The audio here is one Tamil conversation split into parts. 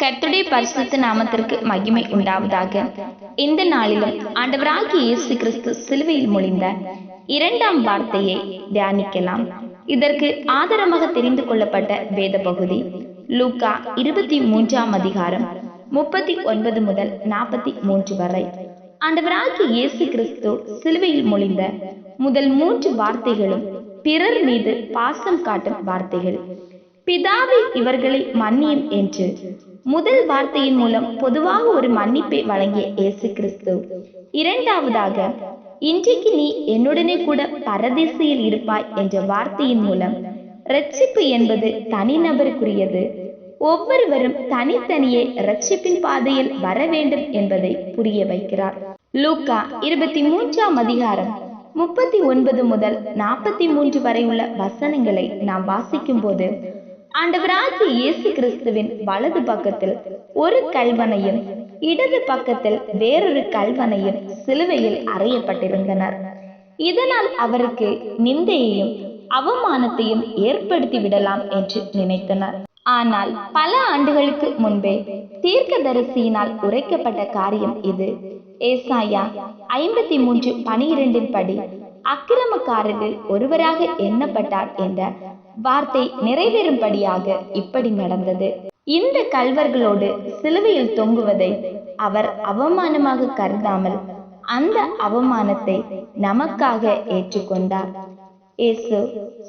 கர்த்துடைய பரிசுத்த நாமத்திற்கு மகிமை உண்டாவதாக. இந்த நாளிலும் ஆண்டவராகிய இயேசு கிறிஸ்து சிலுவையில் மொழிந்த இரண்டாம் வார்த்தையை தியானிக்கலாம். இதற்கு ஆதாரமாக தெரிந்து கொள்ளப்பட்ட வேத பகுதி லூக்கா இருபத்தி மூன்றாம் அதிகாரம் முப்பத்தி ஒன்பது முதல் நாற்பத்தி மூன்று வரை. ஆண்டவராகிய இயேசு கிறிஸ்து சிலுவையில் மொழிந்த முதல் மூன்று வார்த்தைகளும் பிறர் மீது பாசம் காட்டும் வார்த்தைகள். பிதாவே இவர்களை மன்னியும் என்று. முதல் வார்த்தையின் மூலம் பொதுவாக ஒரு மன்னிப்பை வழங்கிய இயேசு கிறிஸ்து இரண்டாவதாக இன்றைக்கு நீ என்னுடனே கூட பரதேசியில் இருப்பாய் என்ற வார்த்தையின் மூலம் ரட்சிப்பு என்பது தனிநபருக்குரியது. ஒவ்வொருவரும் தனித்தனியே ரட்சிப்பின் பாதையில் வர வேண்டும் என்பதை புரிய வைக்கிறார். லூக்கா இருபத்தி மூன்றாம் அதிகாரம் முப்பத்தி ஒன்பது முதல் நாற்பத்தி மூன்று வரை உள்ள வசனங்களை நாம் வாசிக்கும் போது ஆண்டவராகிய இயேசு கிறிஸ்துவின் வலது பக்கத்தில் ஒரு கல்வனையும் இடது பக்கத்தில் வேறொரு கல்வனையும் சிலுவையில் அறையப்பட்டிருந்தனர். இதனால் அவருக்கு நிந்தையையும் அவமானத்தையும் ஏற்படுத்தி விடலாம் என்று நினைத்தனர். ஆனால் பல ஆண்டுகளுக்கு முன்பே தீர்க்கதரிசியினால் உரைக்கப்பட்ட காரியம் இது. ஏசாயா ஐம்பத்தி மூன்று பனிரெண்டின் படி அக்கிரமக்காரர்கள் ஒருவராக எண்ணப்பட்டார் என்ற வார்த்தை நிறைவேறும்படியாக இப்படி நடந்தது. இந்த கல்வர்களோடு சிலுவையில் தொங்குவதை அவர் அவமானமாக கருதாமல் அந்த அவமானத்தை நமக்காக ஏற்றுக்கொண்டார். இயேசு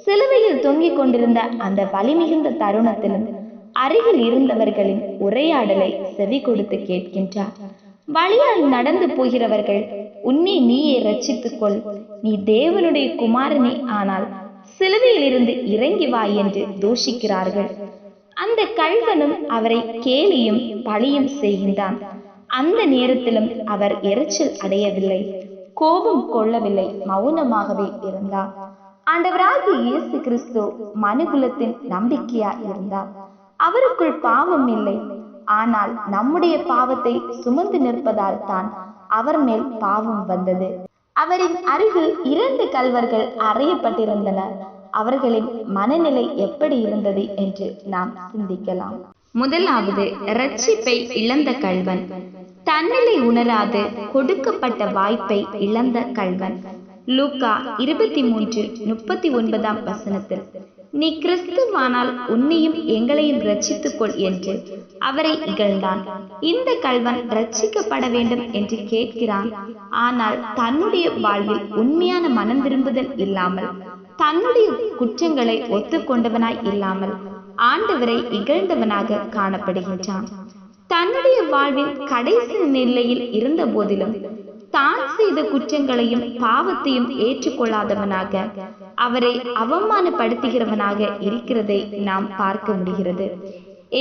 சிலுவையில் தொங்கிக் கொண்டிருந்த அந்த வலிமிகுந்த தருணத்திலும் அருகில் இருந்தவர்களின் உரையாடலை செவி கொடுத்து கேட்கின்றார். வழியால் நடந்து போகிறவர்கள் உன்னை நீயே ரட்சித்துக் கொள் நீ தேவனுடைய குமாரனே. ஆனால் சிலுவையில் இருந்து இறங்கி வா என்று தூஷிக்கிறார்கள். அந்த கல்வனும் அவரை கேலியும் பழியும் செய்கின்றான். அந்த நேரத்திலும் அவர் எரிச்சல் அடையவில்லை. கோபம் கொள்ளவில்லை. மௌனமாகவே இருந்தார். ஆண்டவராகிய இயேசு கிறிஸ்து மனுகுலத்தின் நம்பிக்கையா இருந்தார். அவருக்குள் பாவம் இல்லை. ஆனால் நம்முடைய பாவத்தை சுமந்து நிற்பதால் தான் அவர் மேல் பாவம் வந்தது. அவரின் அருகில் இரண்டு கல்வர்கள் அறையப்பட்டிருந்தனர் அவர்களின் மனநிலை எப்படி இருந்தது என்று நாம் சிந்திக்கலாம். முதலாவது ரட்சிப்பை இழந்த கல்வன். தன்னிலை உணராது கொடுக்கப்பட்ட வாய்ப்பை இழந்த கல்வன். லூக்கா இருபத்தி மூன்று முப்பத்தி ஒன்பதாம் வசனத்தில் நீ கிறிஸ்துவானால் உன்னையும் எங்களையும் ரட்சித்துக்கொள் என்று அவரை இகழ்ந்தான். இந்த கல்வன் ரட்சிக்கப்பட வேண்டும் என்று கேட்கிறான். ஆனால் தன்னுடைய வாழ்வில் உண்மையான மனம் திரும்புதல் இல்லாமல் தன்னுடைய குற்றங்களை ஒத்துக்கொண்டவனாய் இல்லாமல் ஆண்டவரை இகழ்ந்தவனாக காணப்படுகின்றான். தன்னுடைய வாழ்வின் கடைசி நிலையில் இருந்த போதிலும் தான் செய்த குற்றங்களையும் பாவத்தையும் ஏற்றுக்கொள்ளாதவனாக அவரை அவமானப்படுத்துகிறவனாக இருக்கிறதை நாம் பார்க்க முடிகிறது.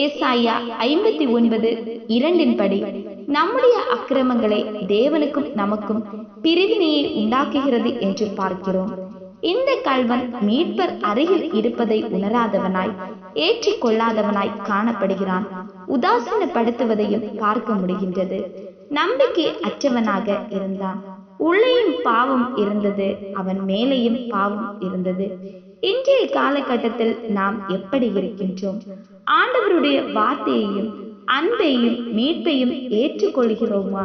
ஏசாயா ஐம்பத்தி ஒன்பது இரண்டின்படி நம்முடைய அக்கிரமங்களை தேவனுக்கும் நமக்கும் பிரிவினையை உண்டாக்குகிறது என்று பார்க்கிறோம். இந்த கல்வன் மீட்பர் அருகில் இருப்பதை உணராதவனாய் ஏற்றிக்கொள்ளாதவனாய் காணப்படுகிறான். உதாசீனப்படுத்துவதையும் பார்க்க முடிகின்றது. நம்பிக்கை அற்றவனாக இருந்தான். உள்ளேயும் பாவம் இருந்தது. அவன் மேலேயும் பாவம் இருந்தது. இன்றைய காலகட்டத்தில் நாம் எப்படி இருக்கின்றோம்? ஆண்டவருடைய வார்த்தையையும் அன்பையும் மீட்பையும் ஏற்றுக்கொள்கிறோமா?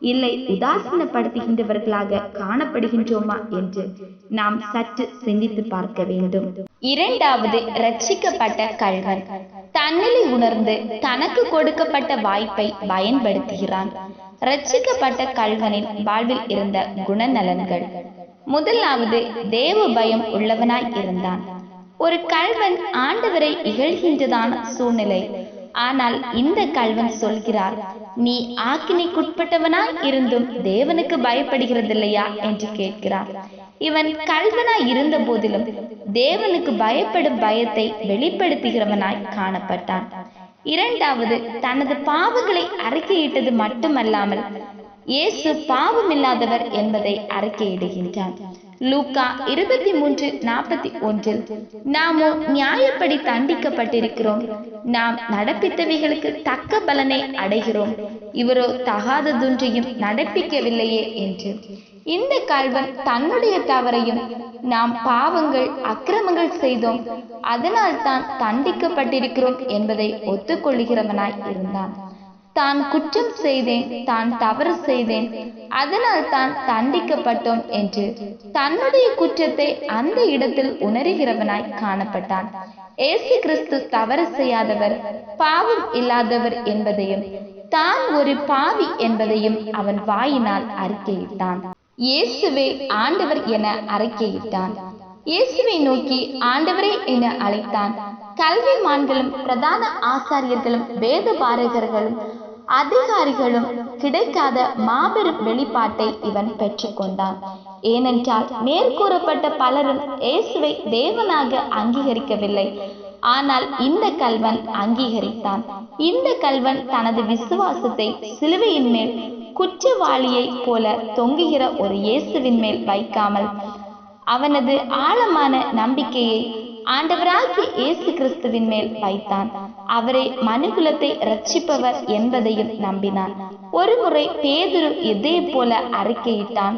இல்லை உதாசீனப்படுத்துகின்றவர்களாக காணப்படுகின்றோமா என்று நாம் சற்று சிந்தித்து பார்க்க வேண்டும். இரண்டாவது ரட்சிக்கப்பட்ட கல்வன். தன்னிலை உணர்ந்து தனக்கு கொடுக்கப்பட்ட வாய்ப்பை பயன்படுத்துகிறான். ரட்சிக்கப்பட்ட கல்வனின் வாழ்வில் இருந்த குணநலன்கள். முதலாவது தேவ பயம் உள்ளவனாய் இருந்தான். ஒரு கல்வன் ஆண்டவரை இகழ்கின்றதான சூழ்நிலை. ஆனால் இந்த கல்வன் சொல்கிறார் நீ ஆக்கினைக்குட்பட்டவனாய் இருந்தும் தேவனுக்கு பயப்படுகிறதில்லையா? என்று கேட்கிறார். இவன் கல்வனாய் இருந்த போதிலும் தேவனுக்கு பயப்படும் பயத்தை வெளிப்படுத்துகிறவனாய் காணப்பட்டான். இரண்டாவது தனது பாவங்களை அறிக்கையிட்டது மட்டுமல்லாமல் இயேசு பாவமில்லாதவர் என்பதை அறிக்கையிடுகின்றான் லூக்கா இருபத்தி மூன்று நாற்பத்தி ஒன்றில் நாமோ நியாயப்படி தண்டிக்கப்பட்டிருக்கிறோம். நாம் நடப்பித்தவைகளுக்கு தக்க பலனை அடைகிறோம். இவரோ தகாததொன்றையும் நடப்பிக்கவில்லையே என்று. இந்த கல்வன் தன்னுடைய தவறையும் நாம் பாவங்கள் அக்கிரமங்கள் செய்தோம். அதனால் தான் தண்டிக்கப்பட்டிருக்கிறோம் என்பதை ஒத்துக்கொள்கிறவனாய் இருந்தான். தான் குற்றம் செய்தேன் தான் தவறு செய்தேன். அதனால் தான் தண்டிக்கப்பட்டோம் என்று தன்னுடைய குற்றத்தை அந்த இடத்தில் உணர்கிறவனாய் காணப்பட்டான். ஏசு கிறிஸ்து தவறு செய்யாதவர் பாவம் இல்லாதவர் என்பதையும் தான் ஒரு பாவி என்பதையும் அவன் வாயினால் அறிக்கையிட்டான். இயேசுவே ஆண்டவர் என அறிக்கையிட்டான். இயேசுவை நோக்கி ஆண்டவரே என அழைத்தான். கல்வி மான்களும் பிரதான ஆசாரியர்களும் வேத பாரகர்களும் அதிகாரிகளும் கிடைக்காத மாபெரும் வெளிப்பாட்டை இவன் பெற்றுக்கொண்டான். ஏனென்றால் மேற்கூறப்பட்ட பலரும் இயேசுவை தேவனாக அங்கீகரிக்கவில்லை. ஆனால் இந்த கல்வன் அங்கீகரித்தான். இந்த கல்வன் தனது விசுவாசத்தை சிலுவையின் மேல் குற்றவாளியைப் போல தொங்குகிற ஒரு இயேசுவின் மேல் வைக்காமல் அவனது ஆழமான நம்பிக்கையை ஆண்டவராகிய இயேசு கிறிஸ்துவின் மேல் வைத்தான். அவரே மனுகுலத்தை ரட்சிப்பவர் என்பதையும் நம்பினான். ஒரு முறை பேதுரு இதே போல அறிக்கையிட்டான்.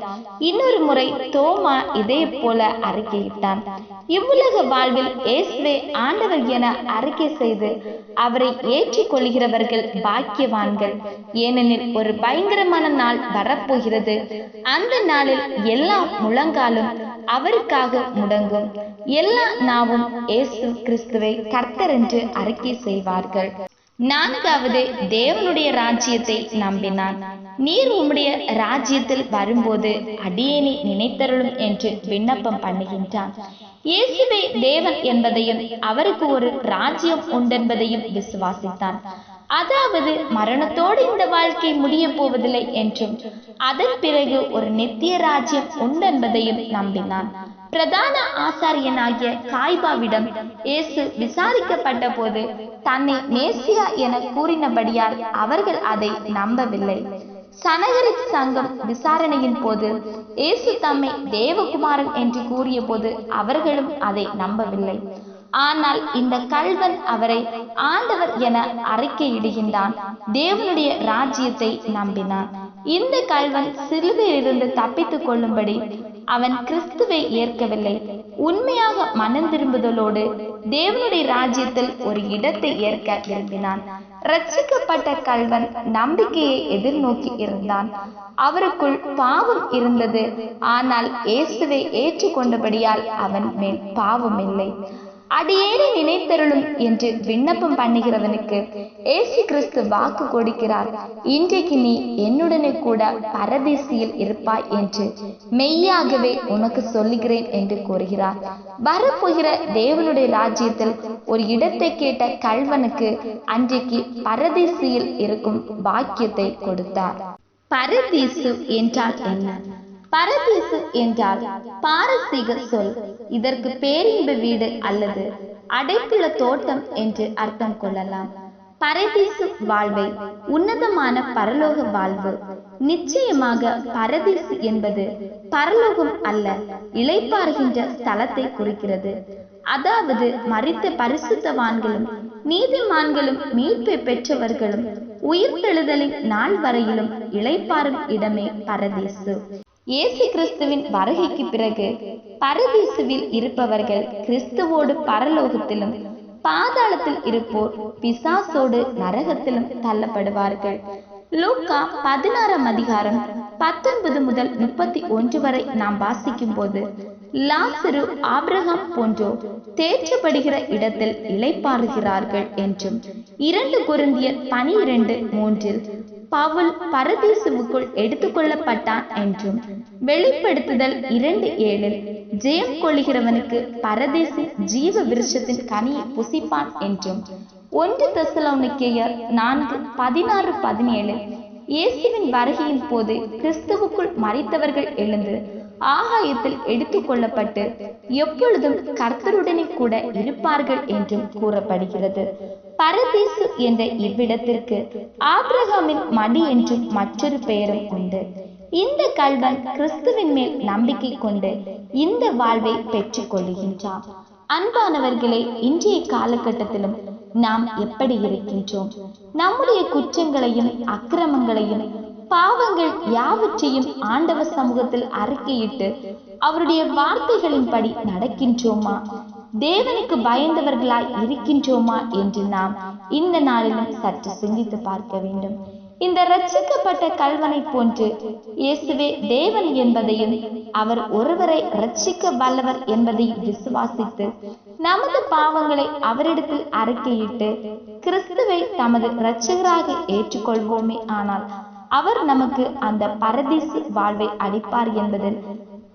இன்னொரு முறை தோமா இதே போல அறிக்கையிட்டான். இவ்வுலக வாழ்வில் இயேசுவே ஆண்டவர் என அறிக்கை செய்து அவரை ஏற்றிக் கொள்கிறவர்கள் பாக்கியவான்கள். ஏனெனில் ஒரு பயங்கரமான நாள் வரப்போகிறது. அந்த நாளில் எல்லா முழங்காலும் அவருக்காக முடங்கும். எல்லா நாவும் இயேசு கிறிஸ்துவை கர்த்தர் என்று அறிக்கை செய்வார்கள். நான்காவது தேவனுடைய ராஜ்யத்தை நம்பினான். நீர் உம்முடைய ராஜ்யத்தில் வரும்போது அடியேனை நினைத்தருளும் என்று விண்ணப்பம் பண்ணுகின்றான். இயேசுவே தேவன் என்பதையும் அவருக்கு ஒரு ராஜ்யம் உண்டென்பதையும் விசுவாசித்தான். அதாவது மரணத்தோடு இந்த வாழ்க்கை முடிய போவதில்லை என்றும் அதன் பிறகு ஒரு நித்திய ராஜ்யம் உண்டென்பதையும் நம்பினான். பிரதான ஆசாரியனாகிய காய்பாவிடம் இயேசு விசாரிக்கப்பட்ட போது தன்னை மேசியா என கூறினபடியால் அவர்கள் அதை நம்பவில்லை. சனகரித் சங்கம் விசாரணையின் போது இயேசு தம்மை தேவகுமாரன் என்று கூறிய போது அவர்களும் அதை நம்பவில்லை. ஆனால் இந்த கல்வன் அவரை ஆண்டவர் என அறிக்கையிடுகின்றான். தேவனுடைய ராஜ்யத்தை நம்பினான். இந்த கல்வன் சிலுவையிலிருந்து தப்பித்துக் கொள்ளும்படி அவன் கிறிஸ்துவை ஏற்கவில்லை. உண்மையாக மனம் திரும்புதலோடு தேவனுடைய ராஜ்யத்தில் ஒரு இடத்தை ஏற்க விரும்பினான். ரட்சிக்கப்பட்ட கல்வன் நம்பிக்கையை எதிர்நோக்கி இருந்தான். அவருக்குள் பாவம் இருந்தது. ஆனால் இயேசுவை ஏற்றுக்கொண்டபடியால் அவன் மேல் பாவம் இல்லை அடியேறி நினைத்தருளும் என்று விண்ணப்பம் பண்ணுகிறவனுக்கு ஏசு கிறிஸ்து வாக்கு கொடுக்கிறார். இன்றைக்கு நீ என்னுடனே கூட பரதேசியில் இருப்பாய் என்று மெய்யாகவே உனக்கு சொல்லுகிறேன் என்று கூறுகிறார். வரப்போகிற தேவனுடைய ராஜ்யத்தில் ஒரு இடத்தை கேட்ட கல்வனுக்கு அன்றைக்கு பரதேசியில் இருக்கும் பாக்கியத்தை கொடுத்தார். பரதீசு என்றால் என்ன? பரதீசு என்றால் பாரசீக சொல். இதற்கு பேரின்ப வீடு அல்லது அடைப்புள்ள தோட்டம் என்று அர்த்தம் கொள்ளலாம். பரதீசு வாழ்வை உன்னதமான பரலோக வாழ்வு. நிச்சயமாக பரதீசு என்பது பரலோகம் அல்ல இளைப்பாறுகின்ற ஸ்தலத்தை குறிக்கிறது. அதாவது மறித்த பரிசுத்தவான்களும் நீதிமான்களும் மீட்பை பெற்றவர்களும் உயிர்த்தெழுதலின் நாள் வரையிலும் இளைப்பாறும் இடமே பரதீசு. இயேசு கிறிஸ்துவின் வருகைக்கு பிறகு பரதீசுவில் இருப்பவர்கள் கிறிஸ்துவோடு பரலோகத்திலும் பாதாளத்தில் இருப்போர் பிசாசோடு நரகத்திலும் தள்ளப்படுவார்கள். லூக்கா பதினாறாம் அதிகாரம் பத்தொன்பது முதல் முப்பத்தி ஒன்று வரை நாம் வாசிக்கும் போது லாசரு ஆப்ரஹாம் போன்றோர் தேற்றப்படுகிற இடத்தில் இளைப்பாறுகிறார்கள் என்றும் இரண்டு குருந்தியர் பனிரெண்டு மூன்றில் பவுல் பரதீசுவுக்குள் எடுத்துக்கொள்ளப்பட்டான் என்றும் வெளிப்படுத்துதல் இரண்டு ஏழில் ஜெயம் கொள்கிறவனுக்கு பரதேசி ஜீவ விருஷத்தின் கனியை புசிப்பான் என்றும் ஒன்று தெசலோனிக்கேயர் நான்கு பதினாறு பதினேழு இயேசுவின் வருகையின் போது கிறிஸ்துவுக்குள் மறித்தவர்கள் எழுந்து ஆகாயத்தில் எடுத்துக்கொள்ளப்பட்டு எப்பொழுதும் கர்த்தருடனே கூட இருப்பார்கள் என்றும் கூறப்படுகிறது. பரதீசு என்ற இவ்விடத்திற்கு ஆபிரகாமின் மடி என்றும் மற்றொரு பெயரும் உண்டு. இந்த கல்வன் கிறிஸ்துவின் மேல் நம்பிக்கை கொண்டு இந்த வாழ்வை பெற்றுக் கொள்கின்றான். அன்பானவர்களே இன்றைய காலகட்டத்திலும் நாம் எப்படி இருக்கின்றோம்? நம்முடைய குற்றங்களையும் அக்கிரமங்களையும் பாவங்கள் யாவற்றையும் ஆண்டவர் சமூகத்தில் அறிக்கையிட்டு அவருடைய வார்த்தைகளின்படி நடக்கின்றோமா? தேவனுக்கு பயந்தவர்களாய் இருக்கின்றோமா என்று நாம் இந்த நாளிலும் சற்று சிந்தித்து பார்க்க வேண்டும். இந்த ரட்சிக்கப்பட்ட கல்வனை போன்று இயேசுவே தேவன் என்பதையும் அவர் ஒருவரை ரட்சிக்க வல்லவர் என்பதையும் விசுவாசித்து நமது பாவங்களை அவரிடத்தில் அறிக்கையிட்டு கிறிஸ்துவை தமது இரட்சகராக ஏற்றுக்கொள்வோமே ஆனால் அவர் நமக்கு அந்த பரதேசி வாழ்வை அளிப்பார் என்பதில்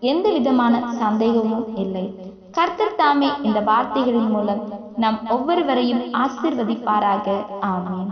எந்த விதமான சந்தேகமும் இல்லை. கர்த்தர் தாமே இந்த வார்த்தைகளின் மூலம் நம் ஒவ்வொருவரையும் ஆசிர்வதிப்பாராக. ஆமீன்.